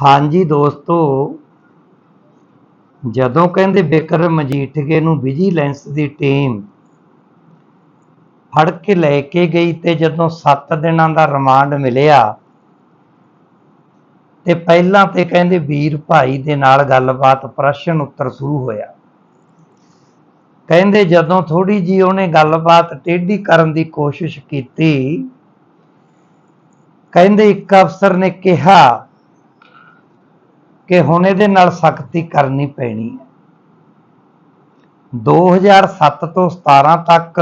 ਹਾਂਜੀ ਦੋਸਤੋ, ਜਦੋਂ ਕਹਿੰਦੇ ਬਿਕਰਮ ਮਜੀਠੀਏ ਨੂੰ ਵਿਜੀਲੈਂਸ ਦੀ ਟੀਮ ਫੜ ਕੇ ਲੈ ਕੇ ਗਈ ਤੇ ਜਦੋਂ 7 ਦਿਨਾਂ ਦਾ ਰਿਮਾਂਡ ਮਿਲਿਆ ਤੇ ਪਹਿਲਾਂ ਤੇ ਕਹਿੰਦੇ ਵੀਰ ਭਾਈ ਦੇ ਨਾਲ ਗੱਲਬਾਤ ਪ੍ਰਸ਼ਨ ਉੱਤਰ ਸ਼ੁਰੂ ਹੋਇਆ। ਕਹਿੰਦੇ ਜਦੋਂ ਥੋੜੀ ਜੀ ਉਹਨੇ ਗੱਲਬਾਤ ਟੇਢੀ ਕਰਨ ਦੀ ਕੋਸ਼ਿਸ਼ ਕੀਤੀ, ਕਹਿੰਦੇ ਇੱਕ ਅਫਸਰ ਨੇ ਕਿਹਾ ਕਿ ਹੁਣ ਇਹਦੇ ਨਾਲ ਸਖਤੀ ਕਰਨੀ ਪੈਣੀ ਹੈ। 2007 ਤੋਂ 17 ਤੱਕ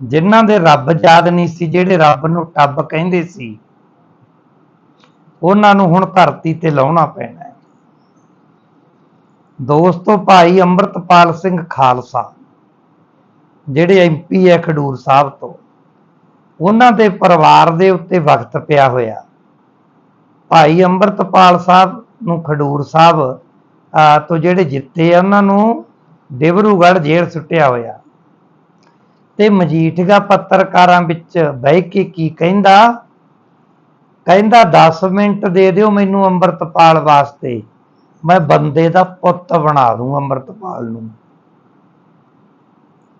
ਜਿਨ੍ਹਾਂ ਦੇ ਰੱਬ ਯਾਦ ਨਹੀਂ ਸੀ, ਜਿਹੜੇ ਰੱਬ ਨੂੰ ਟੱਬ ਕਹਿੰਦੇ ਸੀ, ਉਹਨਾਂ ਨੂੰ ਹੁਣ ਧਰਤੀ ਤੇ ਲਾਉਣਾ ਪੈਣਾ ਹੈ। ਦੋਸਤੋ, ਭਾਈ ਅੰਮ੍ਰਿਤਪਾਲ ਸਿੰਘ ਖਾਲਸਾ, ਜਿਹੜੇ ਐਮਪੀ ਹੈ ਖਡੂਰ ਸਾਹਿਬ ਤੋਂ, ਉਹਨਾਂ ਦੇ ਪਰਿਵਾਰ ਦੇ ਉੱਤੇ ਵਕਤ ਪਿਆ ਹੋਇਆ। ਭਾਈ ਅੰਮ੍ਰਿਤਪਾਲ ਸਾਹਿਬ ਨੂੰ ਖਡੂਰ ਸਾਹਿਬ ਤੋਂ ਜਿਹੜੇ ਜਿੱਤੇ ਆ, ਉਹਨਾਂ ਨੂੰ ਡਿਬਰੂਗੜ੍ਹ ਜੇਲ੍ਹ ਸੁੱਟਿਆ ਹੋਇਆ। ਤੇ ਮਜੀਠੀਆ ਪੱਤਰਕਾਰਾਂ ਵਿੱਚ ਬਹਿ ਕੇ ਕੀ ਕਹਿੰਦਾ? ਕਹਿੰਦਾ 10 ਮਿੰਟ ਦੇ ਦਿਓ ਮੈਨੂੰ ਅੰਮ੍ਰਿਤਪਾਲ ਵਾਸਤੇ। ਮੈਂ ਬੰਦੇ ਦਾ ਪੁੱਤ ਬਣਾ ਦੂੰ ਅੰਮ੍ਰਿਤਪਾਲ ਨੂੰ।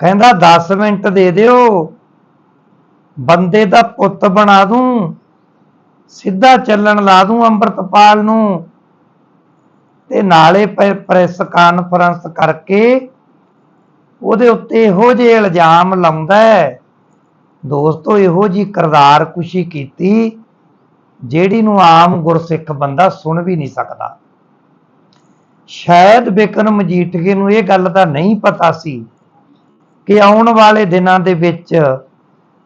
ਕਹਿੰਦਾ 10 ਮਿੰਟ ਦੇ ਦਿਓ। ਬੰਦੇ ਦਾ ਪੁੱਤ ਬਣਾ ਦੂੰ। ਸਿੱਧਾ ਚੱਲਣ ਲਾ ਦੂੰ ਅੰਮ੍ਰਿਤਪਾਲ ਨੂੰ। ਤੇ ਨਾਲੇ ਪ੍ਰੈਸ ਕਾਨਫਰੰਸ ਕਰਕੇ ਉਹਦੇ ਉੱਤੇ ਇਹੋ ਜਿਹੇ ਇਲਜ਼ਾਮ ਲਾਉਂਦਾ ਹੈ। ਦੋਸਤੋ, ਇਹੋ ਜੀ ਕਰਦਾਰ ਕੁਸ਼ੀ ਕੀਤੀ ਜਿਹੜੀ ਨੂੰ ਆਮ ਗੁਰਸਿੱਖ ਬੰਦਾ ਸੁਣ ਵੀ ਨਹੀਂ ਸਕਦਾ। ਸ਼ਾਇਦ ਬਿਕਰਮ ਮਜੀਠੀਏ ਨੂੰ ਇਹ ਗੱਲ ਦਾ ਨਹੀਂ ਪਤਾ ਸੀ ਕਿ ਆਉਣ ਵਾਲੇ ਦਿਨਾਂ ਦੇ ਵਿੱਚ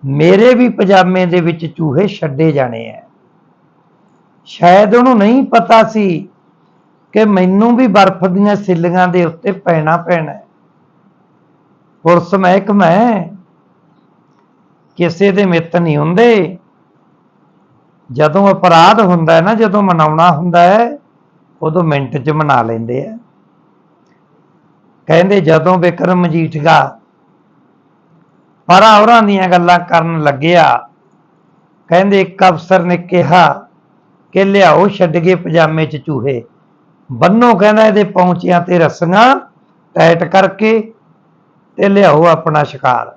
ਮੇਰੇ ਵੀ ਪਜਾਮੇ ਦੇ ਵਿੱਚ ਚੂਹੇ ਛੱਡੇ ਜਾਣੇ ਆ ਸ਼ਾਇਦ ਉਹਨੂੰ ਨਹੀਂ ਪਤਾ ਸੀ ਕਿ ਮੈਨੂੰ ਵੀ ਬਰਫ਼ ਦੀਆਂ ਸਿੱਲੀਆਂ ਦੇ ਉੱਤੇ ਪੈਣਾ ਪੈਣਾ ਹੈ। ਪੁਲਿਸ ਮਹਿਕਮਾ ਹੈ ਕਿਸੇ ਦੇ ਮਿੱਤ ਨਹੀਂ ਹੁੰਦੇ ਜਦੋਂ ਅਪਰਾਧ ਹੁੰਦਾ ਹੈ ਨਾ, ਜਦੋਂ ਮਨਾਉਣਾ ਹੁੰਦਾ ਹੈ, ਉਦੋਂ ਮਿੰਟ 'ਚ ਮਨਾ ਲੈਂਦੇ ਆ ਕਹਿੰਦੇ ਜਦੋਂ ਵਿਕਰਮ ਮਜੀਠਗਾ ਪਰਾਂ ਹੋਰਾਂ ਦੀਆਂ ਗੱਲਾਂ ਕਰਨ ਲੱਗਿਆ, ਕਹਿੰਦੇ ਇੱਕ ਅਫਸਰ ਨੇ ਕਿਹਾ ਕਿ ਲਿਆਓ, ਛੱਡ ਗਏ ਪਜਾਮੇ 'ਚ ਚੂਹੇ। ਬੰਨੋ ਕਹਿੰਦਾ ਇਹਦੇ ਪੌਂਚਿਆਂ ਤੇ ਰੱਸੀਆਂ, ਟਾਈਟ ਕਰਕੇ ਤੇ ਲਿਆਓ ਆਪਣਾ ਸ਼ਿਕਾਰ।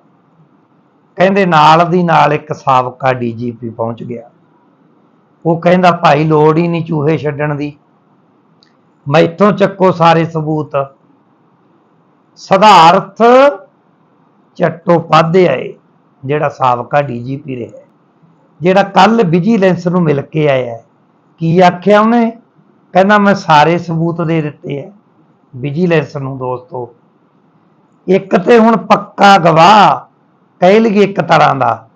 ਕਹਿੰਦੇ ਨਾਲ ਦੀ ਨਾਲ ਇੱਕ ਸਾਬਕਾ ਡੀਜੀਪੀ ਪਹੁੰਚ ਗਿਆ। ਉਹ ਕਹਿੰਦਾ, ਭਾਈ, ਲੋੜ ਹੀ ਨਹੀਂ ਚੂਹੇ ਛੱਡਣ ਦੀ। ਮੈਥੋਂ ਚੱਕੋ ਸਾਰੇ ਸਬੂਤ। ਸਧਾਰਥ ਚਟੋਪਾਧਿਆਏ ਜਿਹੜਾ ਸਾਬਕਾ ਡੀਜੀਪੀ ਰਿਹਾ ਜਿਹੜਾ ਕੱਲ ਵਿਜੀਲੈਂਸ ਨੂੰ ਮਿਲ ਕੇ ਆਇਆ ਹੈ। ਕੀ ਆਖਿਆ ਉਹਨੇ? ਕਹਿੰਦਾ, ਮੈਂ ਸਾਰੇ ਸਬੂਤ ਦੇ ਦਿੱਤੇ ਹੈ ਵਿਜੀਲੈਂਸ ਨੂੰ ਦੋਸਤੋ। ਇੱਕ ਤੇ ਹੁਣ ਪੱਕਾ ਗਵਾਹ, ਕਹਿ ਲਈਏ ਇੱਕ ਤਰ੍ਹਾਂ ਦਾ,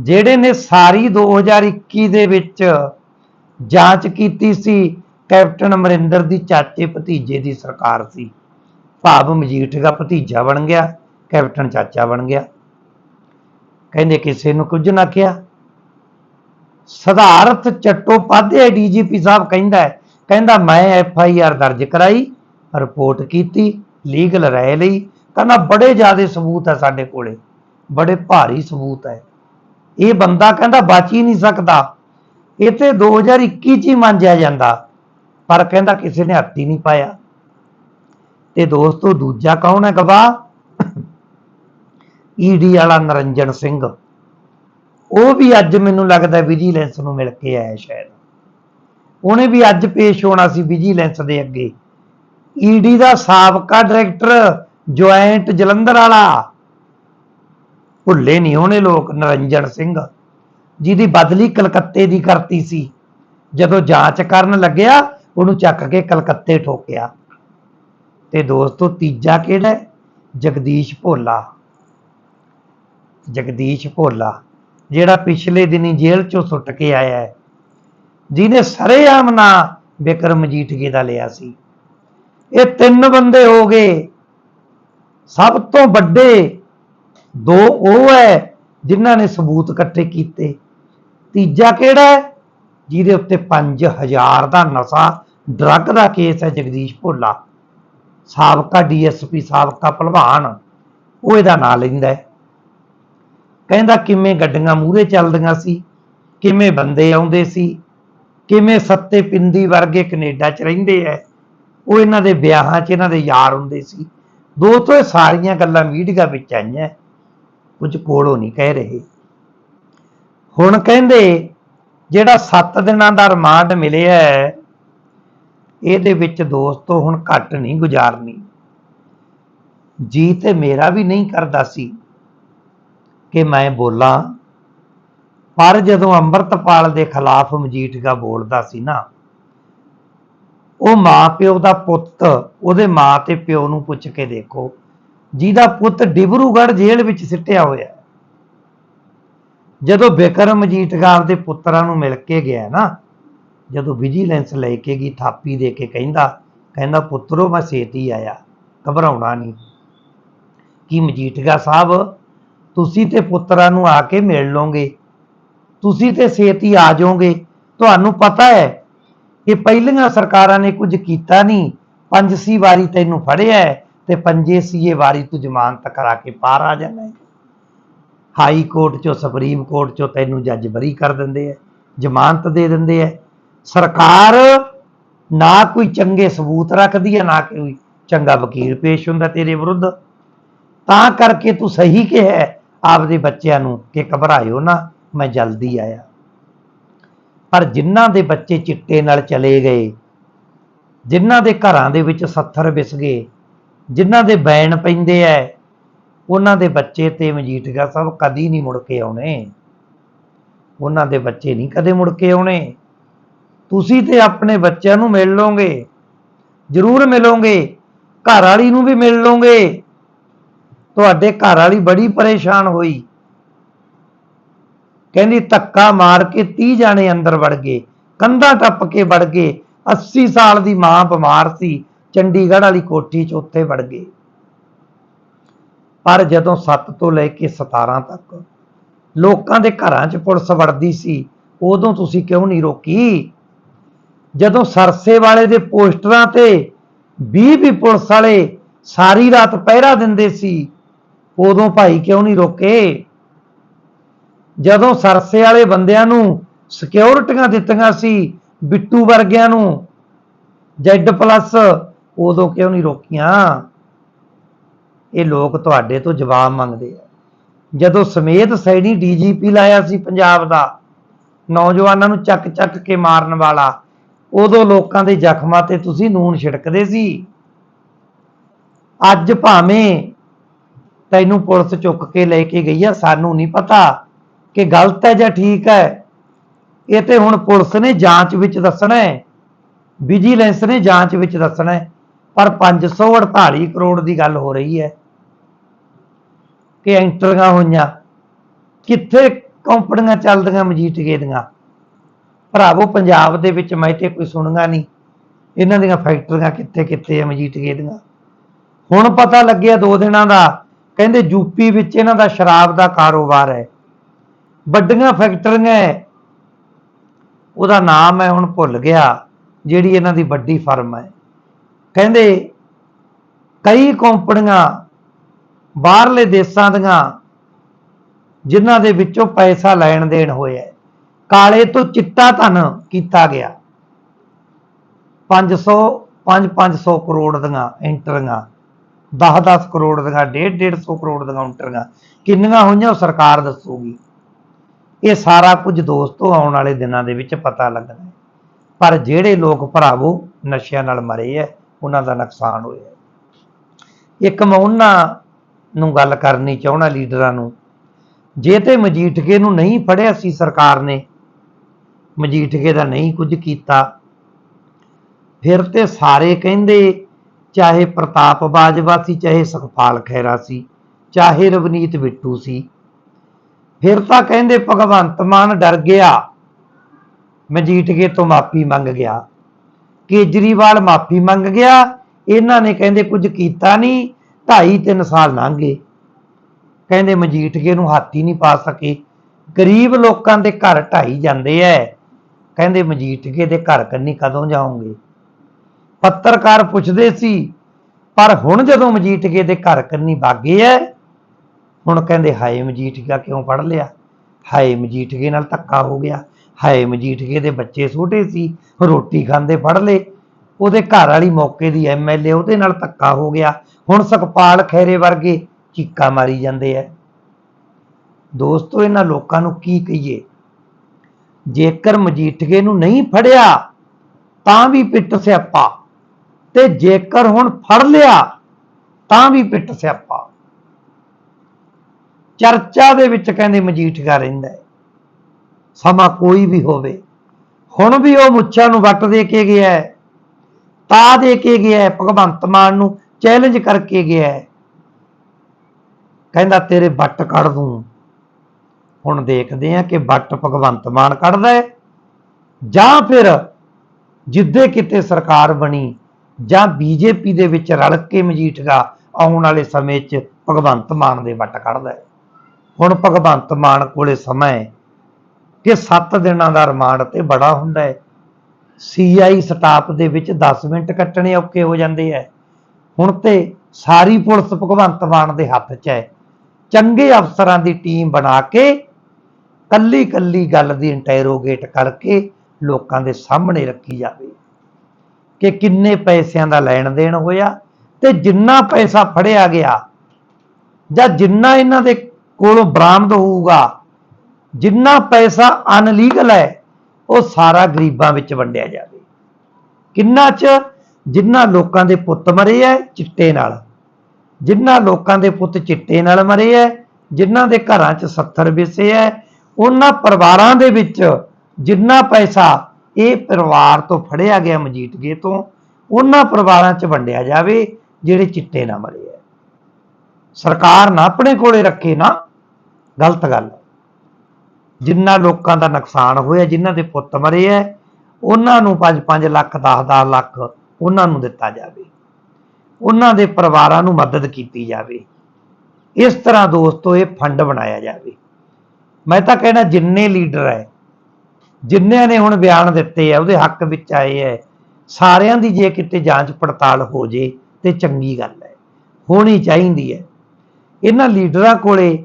ਜਿਹੜੇ ਨੇ ਸਾਰੀ 2021 ਦੇ ਵਿੱਚ ਜਾਂਚ ਕੀਤੀ ਸੀ, ਕੈਪਟਨ ਅਮਰਿੰਦਰ ਦੀ ਚਾਚੇ ਭਤੀਜੇ ਦੀ ਸਰਕਾਰ ਸੀ। ਭਾਵ ਮਜੀਠੀਆ ਭਤੀਜਾ ਬਣ ਗਿਆ, ਕੈਪਟਨ ਚਾਚਾ ਬਣ ਗਿਆ। ਕਹਿੰਦੇ ਕਿਸੇ ਨੂੰ ਕੁਝ ਨਾ ਕਿਹਾ। ਸਧਾਰਥ ਚੱਟੋਪਾਧਿਆਏ ਡੀਜੀਪੀ ਸਾਹਿਬ ਕਹਿੰਦਾ ਹੈ, ਕਹਿੰਦਾ ਮੈਂ ਐਫ ਆਈ ਆਰ ਦਰਜ ਕਰਾਈ, ਰਿਪੋਰਟ ਕੀਤੀ, ਲੀਗਲ ਰਾਇ ਲਈ, ਕਹਿੰਦਾ ਬੜੇ ਜ਼ਿਆਦੇ ਸਬੂਤ ਹੈ ਸਾਡੇ ਕੋਲੇ, ਬੜੇ ਭਾਰੀ ਸਬੂਤ ਹੈ। ਇਹ ਬੰਦਾ ਕਹਿੰਦਾ ਬਚ ਹੀ ਨਹੀਂ ਸਕਦਾ। ਇਹ ਤੇ 2021 ਚ ਹੀ ਮੰਨਿਆ ਜਾਂਦਾ, ਪਰ ਕਹਿੰਦਾ ਕਿਸੇ ਨੇ ਹੱਥ ਹੀ ਨਹੀਂ ਪਾਇਆ। ਤੇ ਦੋਸਤੋ, ਦੂਜਾ ਕੌਣ ਹੈ ਗਵਾਹ? ਈਡੀ ਵਾਲਾ ਨਰਿੰਜਨ ਸਿੰਘ। ਉਹ ਵੀ ਅੱਜ ਮੈਨੂੰ ਲੱਗਦਾ ਵਿਜੀਲੈਂਸ ਨੂੰ ਮਿਲ ਕੇ ਆਇਆ ਸ਼ਾਇਦ। ਉਹਨੇ ਵੀ ਅੱਜ ਪੇਸ਼ ਹੋਣਾ ਸੀ ਵਿਜੀਲੈਂਸ ਦੇ ਅੱਗੇ। ਈਡੀ ਦਾ ਸਾਬਕਾ ਡਾਇਰੈਕਟਰ ਜੁਆਇੰਟ ਜਲੰਧਰ ਵਾਲਾ। ਭੁੱਲੇ ਨਹੀਂ ਉਹਨੇ ਲੋਕ ਨਰਿੰਜਨ ਸਿੰਘ। ਜਿਹਦੀ ਬਦਲੀ ਕਲਕੱਤੇ ਦੀ ਕਰਤੀ ਸੀ। ਜਦੋਂ ਜਾਂਚ ਕਰਨ ਲੱਗਿਆ, ਉਹਨੂੰ ਚੱਕ ਕੇ ਕਲਕੱਤੇ ਠੋਕਿਆ। ਤੇ ਦੋਸਤੋ, ਤੀਜਾ ਕਿਹੜਾ ਜਗਦੀਸ਼ ਭੋਲਾ। ਜਗਦੀਸ਼ ਭੋਲਾ। ਜਿਹੜਾ ਪਿਛਲੇ ਦਿਨੀ ਜੇਲ੍ਹ ਚੋਂ ਸੁੱਟ ਕੇ ਆਇਆ ਹੈ, ਜਿਹਨੇ ਸਰੇਆਮ ਨਾਂ ਵਿਕਰਮ ਮਜੀਠੀਏ ਦਾ ਲਿਆ ਸੀ। ਇਹ ਤਿੰਨ ਬੰਦੇ ਹੋ ਗਏ। ਸਭ ਤੋਂ ਵੱਡੇ ਦੋ ਉਹ ਹੈ ਜਿਨ੍ਹਾਂ ਨੇ ਸਬੂਤ ਇਕੱਠੇ ਕੀਤੇ। ਤੀਜਾ ਕਿਹੜਾ ਹੈ? ਜਿਹਦੇ ਉੱਤੇ 5000 ਦਾ ਨਸ਼ਾ, ਡਰੱਗ ਦਾ ਕੇਸ ਹੈ ਜਗਦੀਸ਼ ਭੋਲਾ। ਸਾਬਕਾ ਡੀਐਸਪੀ, ਸਾਬਕਾ ਭਲਵਾਨ, ਉਹ ਇਹਦਾ ਨਾਂ ਲੈਂਦਾ ਹੈ। ਕਹਿੰਦਾ ਕਿਵੇਂ ਗੱਡੀਆਂ ਮੂਹਰੇ ਚੱਲਦੀਆਂ ਸੀ, ਕਿਵੇਂ ਬੰਦੇ ਆਉਂਦੇ ਸੀ, ਕਿਵੇਂ ਸੱਤੇ ਪਿੰਦੀ ਵਰਗੇ ਕੈਨੇਡਾ 'ਚ ਰਹਿੰਦੇ ਐ। ਉਹ ਇਹਨਾਂ ਦੇ ਵਿਆਹਾਂ 'ਚ ਇਹਨਾਂ ਦੇ ਯਾਰ ਹੁੰਦੇ ਸੀ। ਦੋਸਤੋ ਇਹ ਸਾਰੀਆਂ ਗੱਲਾਂ ਮੀਡੀਆ ਵਿੱਚ ਆਈਆਂ, ਕੁਝ ਕੋਲੋਂ ਨਹੀਂ ਕਹਿ ਰਹੇ। ਹੁਣ ਕਹਿੰਦੇ, ਜਿਹੜਾ 7 ਦਿਨਾਂ ਦਾ ਰਿਮਾਂਡ ਮਿਲਿਆ ਇਹਦੇ ਵਿੱਚ ਦੋਸਤੋ ਹੁਣ ਘੱਟ ਨਹੀਂ ਗੁਜ਼ਾਰਨੀ। ਜੀ ਤੇ ਮੇਰਾ ਵੀ ਨਹੀਂ ਕਰਦਾ ਸੀ। ਕਿ ਮੈਂ ਬੋਲਾਂ। ਪਰ ਜਦੋਂ ਅੰਮ੍ਰਿਤਪਾਲ ਦੇ ਖਿਲਾਫ ਮਜੀਠਗਾ ਬੋਲਦਾ ਸੀ ਨਾ, ਉਹ ਮਾਂ ਪਿਓ ਦਾ ਪੁੱਤ, ਉਹਦੇ ਮਾਂ ਤੇ ਪਿਓ ਨੂੰ ਪੁੱਛ ਕੇ ਦੇਖੋ, ਜਿਹਦਾ ਪੁੱਤ ਡਿਬਰੂਗੜ੍ਹ ਜੇਲ੍ਹ ਵਿੱਚ ਸਿੱਟਿਆ ਹੋਇਆ। ਜਦੋਂ ਬਿਕਰਮ ਮਜੀਠਗਾ ਦੇ ਪੁੱਤਰਾਂ ਨੂੰ ਮਿਲ ਕੇ ਗਿਆ ਨਾ, ਜਦੋਂ ਵਿਜੀਲੈਂਸ ਲੈ ਕੇ ਗਈ, ਥਾਪੀ ਦੇ ਕੇ ਕਹਿੰਦਾ ਕਹਿੰਦਾ, ਪੁੱਤਰੋ, ਮੈਂ ਛੇਤੀ ਆਇਆ, ਘਬਰਾਉਣਾ ਨਹੀਂ। ਕੀ ਮਜੀਠਗਾ ਸਾਹਿਬ ਤੁਸੀਂ ਤੇ ਪੁੱਤਰਾਂ ਨੂੰ ਆ ਕੇ ਮਿਲ ਲਓਗੇ। ਤੁਸੀਂ ਤੇ ਛੇਤੀ ਆ ਜਾਓਗੇ। ਤੁਹਾਨੂੰ ਪਤਾ ਹੈ ਕਿ ਪਹਿਲੀਆਂ ਸਰਕਾਰਾਂ ਨੇ ਕੁਝ ਕੀਤਾ ਨਹੀਂ। ਪੰਜ ਸੀ ਵਾਰੀ ਤੈਨੂੰ ਫੜਿਆ ਹੈ ਤੇ ਪੰਜੇ ਸੀਏ ਵਾਰੀ ਤੂੰ ਜ਼ਮਾਨਤ ਕਰਾ ਕੇ ਪਾਰ ਆ ਜਾਣਾ ਹੈ। ਹਾਈ ਕੋਰਟ ਚੋਂ, ਸੁਪਰੀਮ ਕੋਰਟ ਚੋਂ ਤੈਨੂੰ ਜੱਜ ਬਰੀ ਕਰ ਦਿੰਦੇ ਐ ਜ਼ਮਾਨਤ ਦੇ ਦਿੰਦੇ ਐ ਸਰਕਾਰ ਨਾ ਕੋਈ ਚੰਗੇ ਸਬੂਤ ਰੱਖਦੀ ਹੈ, ਨਾ ਕੋਈ ਚੰਗਾ ਵਕੀਲ ਪੇਸ਼ ਹੁੰਦਾ ਤੇਰੇ ਵਿਰੁੱਧ। ਤਾਂ ਕਰਕੇ ਤੂੰ ਸਹੀ ਕਿਹਾ ਆਪਦੇ ਬੱਚਿਆਂ ਨੂੰ ਕਿ ਘਬਰਾਇਓ ਨਾ, ਮੈਂ ਜਲਦੀ ਆਇਆ। ਪਰ ਜਿਨ੍ਹਾਂ ਦੇ ਬੱਚੇ ਚਿੱਟੇ ਨਾਲ ਚਲੇ ਗਏ, ਜਿਨ੍ਹਾਂ ਦੇ ਘਰਾਂ ਦੇ ਵਿੱਚ ਸੱਥਰ ਵਿਸ ਗਏ, ਜਿਨ੍ਹਾਂ ਦੇ ਬੈਣ ਪੈਂਦੇ ਐ, ਉਹਨਾਂ ਦੇ ਬੱਚੇ ਤੇ ਮਜੀਠੀਆ ਸਾਹਿਬ ਕਦੀ ਨਹੀਂ ਮੁੜ ਕੇ ਆਉਣੇ। ਉਹਨਾਂ ਦੇ ਬੱਚੇ ਨਹੀਂ ਕਦੇ ਮੁੜ ਕੇ ਆਉਣੇ। ਤੁਸੀਂ ਤੇ ਆਪਣੇ ਬੱਚਿਆਂ ਨੂੰ ਮਿਲ ਲਓਗੇ, ਜ਼ਰੂਰ ਮਿਲੋਗੇ, ਘਰ ਵਾਲੀ ਨੂੰ ਵੀ ਮਿਲ ਲਓਗੇ। ਤੁਹਾਡੇ ਘਰ ਵਾਲੀ ਬੜੀ ਪਰੇਸ਼ਾਨ ਹੋਈ। ਕਹਿੰਦੀ, ਧੱਕਾ ਮਾਰ ਕੇ 30 ਜਾਣੇ ਅੰਦਰ ਵੜ ਗਏ। ਕੰਧਾਂ ਟੱਪ ਕੇ ਵੜ ਗਏ। 80 ਸਾਲ ਦੀ ਮਾਂ ਬਿਮਾਰ ਸੀ। ਚੰਡੀਗੜ੍ਹ ਵਾਲੀ ਕੋਠੀ 'ਚ ਉੱਥੇ ਵੜ ਗਏ। ਪਰ ਜਦੋਂ 7 ਤੋਂ ਲੈ ਕੇ 17 ਤੱਕ ਲੋਕਾਂ ਦੇ ਘਰਾਂ 'ਚ ਪੁਲਿਸ ਵੜਦੀ ਸੀ, ਉਦੋਂ ਤੁਸੀਂ ਕਿਉਂ ਨਹੀਂ ਰੋਕੀ? ਜਦੋਂ ਸਰਸੇ ਵਾਲੇ ਦੇ ਪੋਸਟਰਾਂ ਤੇ 20 ਵੀ ਪੁਲਿਸ ਵਾਲੇ ਸਾਰੀ ਰਾਤ ਪਹਿਰਾ ਦਿੰਦੇ ਸੀ ਉਦੋਂ ਭਾਈ ਕਿਉਂ ਨਹੀਂ ਰੋਕੇ? ਜਦੋਂ ਸਰਸੇ ਵਾਲੇ ਬੰਦਿਆਂ ਨੂੰ ਸਿਕਿਉਰਿਟੀਆਂ ਦਿੱਤੀਆਂ ਸੀ ਬਿੱਟੂ ਵਰਗਿਆਂ ਨੂੰ, ਜ਼ੈਡ ਪਲੱਸ, ਉਦੋਂ ਕਿਉਂ ਨਹੀਂ ਰੋਕੀਆਂ? ਇਹ ਲੋਕ ਤੁਹਾਡੇ ਤੋਂ ਜਵਾਬ ਮੰਗਦੇ ਆ। ਜਦੋਂ ਸਮੇਤ ਸੈਣੀ ਡੀਜੀਪੀ ਲਾਇਆ ਸੀ ਪੰਜਾਬ ਦਾ, ਨੌਜਵਾਨਾਂ ਨੂੰ ਚੱਕ ਚੱਕ ਕੇ ਮਾਰਨ ਵਾਲਾ, ਉਦੋਂ ਲੋਕਾਂ ਦੇ ਜ਼ਖਮਾਂ ਤੇ ਤੁਸੀਂ ਨੂਨ ਛਿੜਕਦੇ ਸੀ। ਅੱਜ ਭਾਵੇਂ ਤੈਨੂੰ ਪੁਲਿਸ ਚੁੱਕ ਕੇ ਲੈ ਕੇ ਗਈ ਆ, ਸਾਨੂੰ ਨਹੀਂ ਪਤਾ ਕਿ ਗਲਤ ਹੈ ਜਾਂ ਠੀਕ ਹੈ। ਇਹ ਤੇ ਹੁਣ ਪੁਲਿਸ ਨੇ ਜਾਂਚ ਵਿੱਚ ਦੱਸਣਾ ਹੈ। ਵਿਜੀਲੈਂਸ ਨੇ ਜਾਂਚ ਵਿੱਚ ਦੱਸਣਾ ਹੈ। ਪਰ 548 ਕਰੋੜ ਦੀ ਗੱਲ ਹੋ ਰਹੀ ਹੈ ਕਿ ਐਂਟਰੀਆਂ ਹੋਈਆਂ। ਕਿੱਥੇ ਕੰਪਨੀਆਂ ਚੱਲਦੀਆਂ ਮਜੀਠੀਏ ਦੀਆਂ? ਭਰਾਵੋ, ਪੰਜਾਬ ਦੇ ਵਿੱਚ ਮੈਂ ਤੇ ਕੋਈ ਸੁਣੀਆਂ ਨਹੀਂ। ਇਹਨਾਂ ਦੀਆਂ ਫੈਕਟਰੀਆਂ ਕਿੱਥੇ ਕਿੱਥੇ ਆ ਮਜੀਠੀਏ ਦੀਆਂ? ਹੁਣ ਪਤਾ ਲੱਗਿਆ ਦੋ ਦਿਨਾਂ ਦਾ ਕਹਿੰਦੇ ਯੂਪੀ ਵਿੱਚ ਇਹਨਾਂ ਦਾ ਸ਼ਰਾਬ ਦਾ ਕਾਰੋਬਾਰ ਹੈ। ਵੱਡੀਆਂ ਫੈਕਟਰੀਆਂ ਹੈ। ਉਹਦਾ ਨਾਮ ਹੈ ਹੁਣ ਭੁੱਲ ਗਿਆ, ਜਿਹੜੀ ਇਹਨਾਂ ਦੀ ਵੱਡੀ ਫਰਮ ਹੈ। ਕਹਿੰਦੇ ਕਈ ਕੰਪਨੀਆਂ ਬਾਹਰਲੇ ਦੇਸ਼ਾਂ ਦੀਆਂ ਜਿਨ੍ਹਾਂ ਦੇ ਵਿੱਚੋਂ ਪੈਸਾ ਲੈਣ ਦੇਣ ਹੋਇਆ ਕਾਲੇ ਤੋਂ ਚਿੱਟਾ ਧਨ ਕੀਤਾ ਗਿਆ। 500 5-500 ਕਰੋੜ ਦੀਆਂ ਐਂਟਰੀਆਂ। 10-10 ਕਰੋੜ ਦੀਆਂ 1.5 ਕਰੋੜ ਦੀਆਂ ਐਂਟਰੀਆਂ ਕਿੰਨੀਆਂ ਹੋਈਆਂ ਉਹ ਸਰਕਾਰ ਦੱਸੂਗੀ। ਇਹ ਸਾਰਾ ਕੁਝ ਦੋਸਤੋ ਆਉਣ ਵਾਲੇ ਦਿਨਾਂ ਦੇ ਵਿੱਚ ਪਤਾ ਲੱਗਣਾ ਹੈ। ਪਰ ਜਿਹੜੇ ਲੋਕ ਭਰਾਵੋ, ਨਸ਼ਿਆਂ ਨਾਲ ਮਰੇ ਐ, ਉਹਨਾਂ ਦਾ ਨੁਕਸਾਨ ਹੋਇਆ। ਇੱਕ ਮੈਂ ਉਹਨਾਂ ਨੂੰ ਗੱਲ ਕਰਨੀ ਚਾਹਣਾ ਲੀਡਰਾਂ ਨੂੰ। ਜੇ ਤੇ ਮਜੀਠਕੇ ਨੂੰ ਨਹੀਂ ਫੜਿਆ ਸੀ ਸਰਕਾਰ ਨੇ, ਮਜੀਠਕੇ ਦਾ ਨਹੀਂ ਕੁਝ ਕੀਤਾ, ਫਿਰ ਤੇ ਸਾਰੇ ਕਹਿੰਦੇ ਚਾਹੇ ਪ੍ਰਤਾਪ ਬਾਜਵਾ ਸੀ ਚਾਹੇ ਸੁਖਪਾਲ ਖਹਿਰਾ ਸੀ, ਚਾਹੇ ਰਵਨੀਤ ਬਿੱਟੂ ਸੀ। ਫਿਰ ਤਾਂ ਕਹਿੰਦੇ ਭਗਵੰਤ ਮਾਨ ਡਰ ਗਿਆ। ਮਜੀਠਗੇ ਤੋਂ ਮਾਫੀ ਮੰਗ ਗਿਆ। ਕੇਜਰੀਵਾਲ ਮਾਫੀ ਮੰਗ ਗਿਆ। ਇਹਨਾਂ ਨੇ ਕਹਿੰਦੇ ਕੁਝ ਕੀਤਾ ਨਹੀਂ, ਢਾਈ ਤਿੰਨ ਸਾਲ ਲੰਘ। ਗਏ ਕਹਿੰਦੇ ਮਜੀਠਕੇ ਨੂੰ ਹਾਥੀ ਨਹੀਂ ਪਾ ਸਕੇ। ਗਰੀਬ ਲੋਕਾਂ ਦੇ ਘਰ ਢਾਈ ਜਾਂਦੇ ਐ। ਕਹਿੰਦੇ ਮਜੀਠਕੇ ਦੇ ਘਰ ਕੰਨੀ ਕਦੋਂ ਜਾਓਗੇ? ਪੱਤਰਕਾਰ ਪੁੱਛਦੇ ਸੀ, ਪਰ ਹੁਣ ਜਦੋਂ ਮਜੀਠਕੇ ਦੇ ਘਰ ਕੰਨੀ ਬਾਗੇ ਐ, ਹੁਣ ਕਹਿੰਦੇ, ਹਾਏ ਮਜੀਠੀਆ ਕਿਉਂ ਪੜ ਲਿਆ? ਹਾਏ ਮਜੀਠੀਏ ਨਾਲ ਧੱਕਾ ਹੋ ਗਿਆ। ਹਾਏ ਮਜੀਠੀਏ ਦੇ ਬੱਚੇ ਛੋਟੇ ਸੀ, ਰੋਟੀ ਖਾਂਦੇ ਫੜ ਲਏ। ਉਹਦੇ ਘਰ ਵਾਲੀ ਮੌਕੇ ਦੀ ਐਮਐਲਏ ਉਹਦੇ ਨਾਲ ਧੱਕਾ ਹੋ ਗਿਆ। ਹੁਣ ਸੁਖਪਾਲ ਖੈਰੇ ਵਰਗੇ ਚੀਕਾ ਮਾਰੀ ਜਾਂਦੇ ਐ। ਦੋਸਤੋ, ਇਹਨਾਂ ਲੋਕਾਂ ਨੂੰ ਕੀ ਕਹੀਏ? ਜੇਕਰ ਮਜੀਠੀਏ ਨੂੰ ਨਹੀਂ ਫੜਿਆ, ਤਾਂ ਵੀ ਪਿੱਟ ਸਿਆਪਾ। ਤੇ ਜੇਕਰ ਹੁਣ ਫੜ ਲਿਆ, ਤਾਂ ਵੀ ਪਿੱਟ ਸਿਆਪਾ। ਚਰਚਾ ਦੇ ਵਿੱਚ ਕਹਿੰਦੇ ਮਜੀਠੀਆ ਰਹਿੰਦਾ ਹੈ। ਸਮਾਂ ਕੋਈ ਵੀ ਹੋਵੇ। ਹੁਣ ਵੀ ਉਹ ਮੁੱਛਾਂ ਨੂੰ ਵੱਟ ਦੇ ਕੇ ਗਿਆ ਹੈ ਤਾ ਦੇ ਕੇ ਗਿਆ ਹੈ, ਭਗਵੰਤ ਮਾਨ ਨੂੰ ਚੈਲੰਜ ਕਰਕੇ ਗਿਆ ਹੈ। ਕਹਿੰਦਾ, ਤੇਰੇ ਵੱਟ ਕੱਢ ਦੂੰ। ਹੁਣ ਦੇਖਦੇ ਆ ਕਿ ਵੱਟ ਭਗਵੰਤ ਮਾਨ ਕੱਢਦਾ ਹੈ ਜਾਂ ਫਿਰ ਜਿੱਦੇ ਕਿਤੇ ਸਰਕਾਰ ਬਣੀ ਜਾਂ ਬੀਜੇਪੀ ਦੇ ਵਿੱਚ ਰਲ ਕੇ ਮਜੀਠਗਾ ਆਉਣ ਵਾਲੇ ਸਮੇਂ 'ਚ ਭਗਵੰਤ ਮਾਨ ਦੇ ਵੱਟ ਕੱਢਦਾ ਹੈ। ਹੁਣ ਭਗਵੰਤ ਮਾਨ ਕੋਲੇ ਸਮਾਂ ਹੈ ਕਿ 7 ਦਿਨਾਂ ਦਾ ਰਿਮਾਂਡ ਤੇ ਬੜਾ ਹੁੰਦਾ ਹੈ। ਸੀਆਈ ਸਟਾਫ ਦੇ ਵਿੱਚ 10 ਮਿੰਟ ਕੱਟਣੇ ਔਖੇ ਹੋ ਜਾਂਦੇ ਹੈ। ਹੁਣ ਤੇ ਸਾਰੀ ਪੁਲਿਸ ਭਗਵੰਤ ਮਾਨ ਦੇ ਹੱਥ 'ਚ ਹੈ। ਚੰਗੇ ਅਫਸਰਾਂ ਦੀ ਟੀਮ ਬਣਾ ਕੇ ਕੱਲੀ ਕੱਲੀ ਗੱਲ ਦੀ ਇੰਟਰੋਗੇਟ ਕਰਕੇ ਲੋਕਾਂ ਦੇ ਸਾਹਮਣੇ ਰੱਖੀ ਜਾਵੇ। ਕਿ ਕਿੰਨੇ ਪੈਸਿਆਂ ਦਾ ਲੈਣ ਦੇਣ ਹੋਇਆ ਤੇ ਜਿੰਨਾ ਪੈਸਾ ਫੜਿਆ ਗਿਆ ਜਾਂ ਜਿੰਨਾ ਇਹਨਾਂ ਦੇ ਕੋਲੋਂ ਬਰਾਮਦ ਹੋਊਗਾ, ਜਿੰਨਾ ਪੈਸਾ ਅਨਲੀਗਲ ਹੈ, ਉਹ ਸਾਰਾ ਗਰੀਬਾਂ ਵਿੱਚ ਵੰਡਿਆ ਜਾਵੇ। ਕਿੰਨਾ ਚ? ਜਿੰਨਾ ਲੋਕਾਂ ਦੇ ਪੁੱਤ ਮਰੇ ਐ ਚਿੱਟੇ ਨਾਲ। ਜਿੰਨਾ ਲੋਕਾਂ ਦੇ ਪੁੱਤ ਚਿੱਟੇ ਨਾਲ ਮਰੇ ਐ ਜਿਨ੍ਹਾਂ ਦੇ ਘਰਾਂ 'ਚ 70 ਵਿਸੇ ਐ, ਉਹਨਾਂ ਪਰਿਵਾਰਾਂ ਦੇ ਵਿੱਚ ਜਿੰਨਾ ਪੈਸਾ ਇਹ ਪਰਿਵਾਰ ਤੋਂ ਫੜਿਆ ਗਿਆ ਮਜੀਠਗੇ ਤੋਂ, ਉਹਨਾਂ ਪਰਿਵਾਰਾਂ 'ਚ ਵੰਡਿਆ ਜਾਵੇ ਜਿਹੜੇ ਚਿੱਟੇ ਨਾ ਮਰੇ ਐ। ਸਰਕਾਰ ਨਾ ਆਪਣੇ ਕੋਲੇ ਰੱਖੇ ਨਾ, ਗਲਤ ਗੱਲ ਹੈ। ਜਿੰਨਾ ਲੋਕਾਂ ਦਾ ਨੁਕਸਾਨ ਹੋਇਆ ਜਿਨ੍ਹਾਂ ਦੇ ਪੁੱਤ ਮਰੇ ਐ, ਉਹਨਾਂ ਨੂੰ 5-5 ਲੱਖ 10-10 ਲੱਖ ਉਹਨਾਂ ਨੂੰ ਦਿੱਤਾ ਜਾਵੇ। ਉਹਨਾਂ ਦੇ ਪਰਿਵਾਰਾਂ ਨੂੰ ਮਦਦ ਕੀਤੀ ਜਾਵੇ। ਇਸ ਤਰ੍ਹਾਂ ਦੋਸਤੋ, ਇਹ ਫੰਡ ਬਣਾਇਆ ਜਾਵੇ। ਮੈਂ ਤਾਂ ਕਹਿਣਾ ਜਿੰਨੇ ਲੀਡਰ ਹੈ ਜਿੰਨਿਆਂ ਨੇ ਹੁਣ ਬਿਆਨ ਦਿੱਤੇ ਆ, ਉਹਦੇ ਹੱਕ ਵਿੱਚ ਆਏ ਐ ਸਾਰਿਆਂ ਦੀ ਜੇ ਕਿਤੇ ਜਾਂਚ ਪੜਤਾਲ ਹੋ ਜੇ ਤੇ ਚੰਗੀ ਗੱਲ ਹੈ, ਹੋਣੀ ਚਾਹੀਦੀ ਹੈ। ਇਹਨਾਂ ਲੀਡਰਾਂ ਕੋਲੇ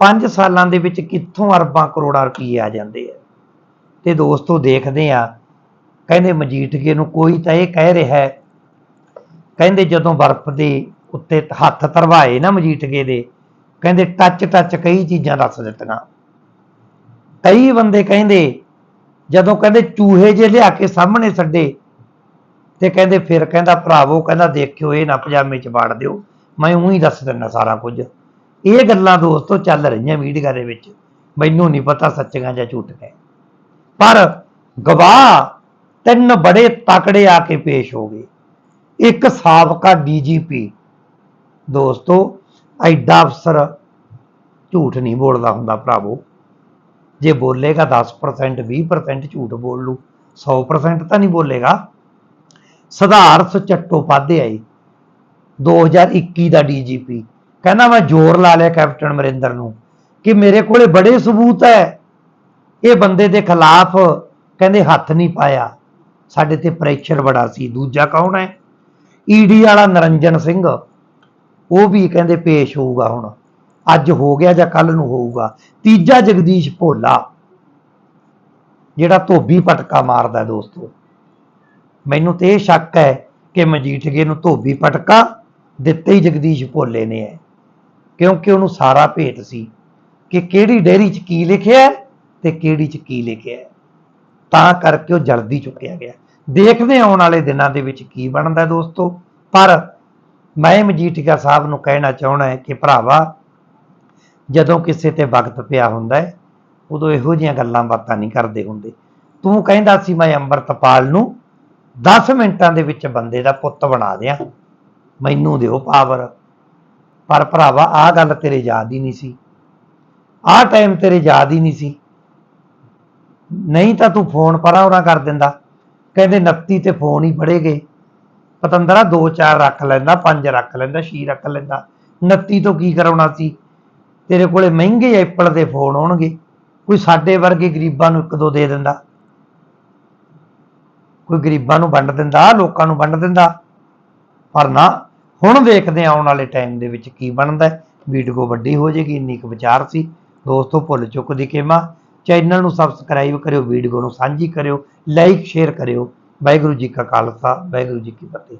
5 ਸਾਲਾਂ ਦੇ ਵਿੱਚ ਕਿੱਥੋਂ ਅਰਬਾਂ ਕਰੋੜਾਂ ਰੁਪਏ ਆ ਜਾਂਦੇ ਆ? ਤੇ ਦੋਸਤੋ, ਦੇਖਦੇ ਆ, ਕਹਿੰਦੇ ਮਜੀਠਗੇ ਨੂੰ ਕੋਈ ਤਾਂ ਇਹ ਕਹਿ ਰਿਹਾ ਹੈ, ਕਹਿੰਦੇ ਜਦੋਂ ਬਰਫ਼ ਦੇ ਉੱਤੇ ਹੱਥ ਧਰਵਾਏ ਨਾ ਮਜੀਠਗੇ ਦੇ, ਕਹਿੰਦੇ ਟੱਚ ਟੱਚ ਕਈ ਚੀਜ਼ਾਂ ਦੱਸ ਦਿੱਤੀਆਂ। ਕਈ ਬੰਦੇ ਕਹਿੰਦੇ ਜਦੋਂ ਕਹਿੰਦੇ ਚੂਹੇ ਜੇ ਲਿਆ ਕੇ ਸਾਹਮਣੇ ਛੱਡੇ, ਤੇ ਕਹਿੰਦੇ ਫਿਰ ਕਹਿੰਦਾ ਭਰਾਵੋ, ਕਹਿੰਦਾ ਦੇਖਿਓ, ਇਹ ਨਾ ਪਜਾਮੇ ਚ ਬਾੜ ਦਿਓ। ਮੈਂ ਉਹੀ ਦੱਸ ਦਿੰਦਾ ਸਾਰਾ ਕੁਝ। ਇਹ ਗੱਲਾਂ ਦੋਸਤੋ ਚੱਲ ਰਹੀਆਂ ਮੀਡੀਆ ਦੇ ਵਿੱਚ। ਮੈਨੂੰ ਨਹੀਂ ਪਤਾ ਸੱਚੀਆਂ ਜਾਂ ਝੂਠੀਆਂ। ਪਰ ਗਵਾਹ ਤਿੰਨ ਬੜੇ ਤਕੜੇ ਆ ਕੇ ਪੇਸ਼ ਹੋ ਗਏ। ਇੱਕ ਸਾਬਕਾ ਡੀਜੀਪੀ। ਦੋਸਤੋ, ਐਡਾ ਅਫਸਰ ਝੂਠ ਨਹੀਂ ਬੋਲਦਾ ਹੁੰਦਾ ਭਰਾਵੋ। ਜੇ ਬੋਲੇਗਾ 10% 20% ਝੂਠ ਬੋਲ ਲੂ 100% ਤਾਂ ਨਹੀਂ ਬੋਲੇਗਾ। ਸਿਧਾਰਥ ਚਟੋਪਾਧਿਆਏ 2021 ਦਾ ਡੀਜੀਪੀ ਕਹਿੰਦਾ ਮੈਂ ਜ਼ੋਰ ਲਾ ਲਿਆ ਕੈਪਟਨ ਅਮਰਿੰਦਰ ਨੂੰ ਕਿ ਮੇਰੇ ਕੋਲੇ ਬੜੇ ਸਬੂਤ ਹੈ ਇਹ ਬੰਦੇ ਦੇ ਖਿਲਾਫ ਕਹਿੰਦੇ ਹੱਥ ਨਹੀਂ ਪਾਇਆ। ਸਾਡੇ ਤੇ ਪ੍ਰੈਸ਼ਰ ਬੜਾ ਸੀ। ਦੂਜਾ ਕੌਣ ਹੈ ਈਡੀ ਵਾਲਾ ਨਰਿੰਜਨ ਸਿੰਘ। ਉਹ ਵੀ ਕਹਿੰਦੇ ਪੇਸ਼ ਹੋਊਗਾ ਹੁਣ। ਅੱਜ ਹੋ ਗਿਆ ਜਾਂ ਕੱਲ ਨੂੰ ਹੋਊਗਾ। ਤੀਜਾ ਜਗਦੀਸ਼ ਭੋਲਾ, ਜਿਹੜਾ ਧੋਬੀ ਪਟਕਾ ਮਾਰਦਾ ਦੋਸਤੋ। ਮੈਨੂੰ ਤੇ ਇਹ ਸ਼ੱਕ ਹੈ ਕਿ ਮਜੀਠਗੇ ਨੂੰ ਧੋਬੀ ਪਟਕਾ ਦਿੱਤੇ ਹੀ ਜਗਦੀਸ਼ ਭੋਲੇ ਨੇ ਹੈ। ਕਿਉਂਕਿ ਉਹਨੂੰ ਸਾਰਾ ਭੇਤ ਸੀ ਕਿ ਕਿਹੜੀ ਡੈਰੀ 'ਚ ਕੀ ਲਿਖਿਆ ਹੈ ਤੇ ਕਿਹੜੀ 'ਚ ਕੀ ਲਿਖਿਆ ਤਾਂ ਕਰਕੇ ਉਹ ਜਲਦੀ ਚੁੱਕਿਆ ਗਿਆ। ਦੇਖਦੇ ਆਉਣ ਵਾਲੇ ਦਿਨਾਂ ਦੇ ਵਿੱਚ ਕੀ ਬਣਦਾ ਦੋਸਤੋ। ਪਰ ਮੈਂ ਮਜੀਠੀਆ ਸਾਹਿਬ ਨੂੰ ਕਹਿਣਾ ਚਾਹਣਾ ਹੈ ਕਿ ਭਰਾਵਾ ਜਦੋਂ ਕਿਸੇ ਤੇ ਵਕਤ ਪਿਆ ਹੁੰਦਾ ਹੈ, ਉਦੋਂ ਇਹੋ ਜਿਹੀਆਂ ਗੱਲਾਂ ਬਾਤਾਂ ਨਹੀਂ ਕਰਦੇ ਹੁੰਦੇ। ਤੂੰ ਕਹਿੰਦਾ ਸੀ, ਮੈਂ ਅੰਮ੍ਰਿਤਪਾਲ ਨੂੰ 10 ਮਿੰਟਾਂ ਦੇ ਵਿੱਚ ਬੰਦੇ ਦਾ ਪੁੱਤ ਬਣਾ ਦਿਆਂ। ਮੈਨੂੰ ਦਿਓ ਪਾਵਰ ਪਰ ਭਰਾਵਾ, ਆਹ ਗੱਲ ਤੇਰੇ ਯਾਦ ਹੀ ਨਹੀਂ ਸੀ। ਆਹ ਟਾਈਮ ਤੇਰੇ ਯਾਦ ਹੀ ਨਹੀਂ ਸੀ। ਨਹੀਂ ਤਾਂ ਤੂੰ ਫੋਨ ਪਰਾਂ ਉਰਾਂ ਕਰ ਦਿੰਦਾ। ਕਹਿੰਦੇ 29 ਤੇ ਫੋਨ ਹੀ ਫੜੇ ਗਏ। ਪਤੰਦਰਾ 2-4 ਰੱਖ ਲੈਂਦਾ 5 ਰੱਖ ਲੈਂਦਾ 6 ਰੱਖ ਲੈਂਦਾ। 29 ਤੋਂ ਕੀ ਕਰਾਉਣਾ ਸੀ? ਤੇਰੇ ਕੋਲੇ ਮਹਿੰਗੇ ਐਪਲ ਦੇ ਫੋਨ ਹੋਣਗੇ ਕੋਈ ਸਾਡੇ ਵਰਗੇ ਗਰੀਬਾਂ ਨੂੰ ਇੱਕ ਦੋ ਦੇ ਦਿੰਦਾ। ਕੋਈ ਗਰੀਬਾਂ ਨੂੰ ਵੰਡ ਦਿੰਦਾ, ਲੋਕਾਂ ਨੂੰ ਵੰਡ ਦਿੰਦਾ। ਪਰ ਨਾ, ਹੁਣ ਦੇਖਦੇ ਹਾਂ ਆਉਣ ਵਾਲੇ ਟਾਈਮ ਦੇ ਵਿੱਚ ਕੀ ਬਣਦਾ ਵੀਡੀਓ ਵੱਡੀ ਹੋ ਜਾਏਗੀ, ਇੰਨੀ ਕੁ ਵਿਚਾਰ ਸੀ। ਦੋਸਤੋ, ਭੁੱਲ ਚੁੱਕ ਦੀ ਕੇਮਾ ਚੈਨਲ ਨੂੰ ਸਬਸਕ੍ਰਾਈਬ ਕਰਿਓ, ਵੀਡੀਓ ਨੂੰ ਸਾਂਝੀ ਕਰਿਓ ਲਾਈਕ ਸ਼ੇਅਰ ਕਰਿਓ। ਵਾਹਿਗੁਰੂ ਜੀ ਕਾ ਖਾਲਸਾ, ਵਾਹਿਗੁਰੂ ਜੀ ਕੀ ਫਤਿਹ।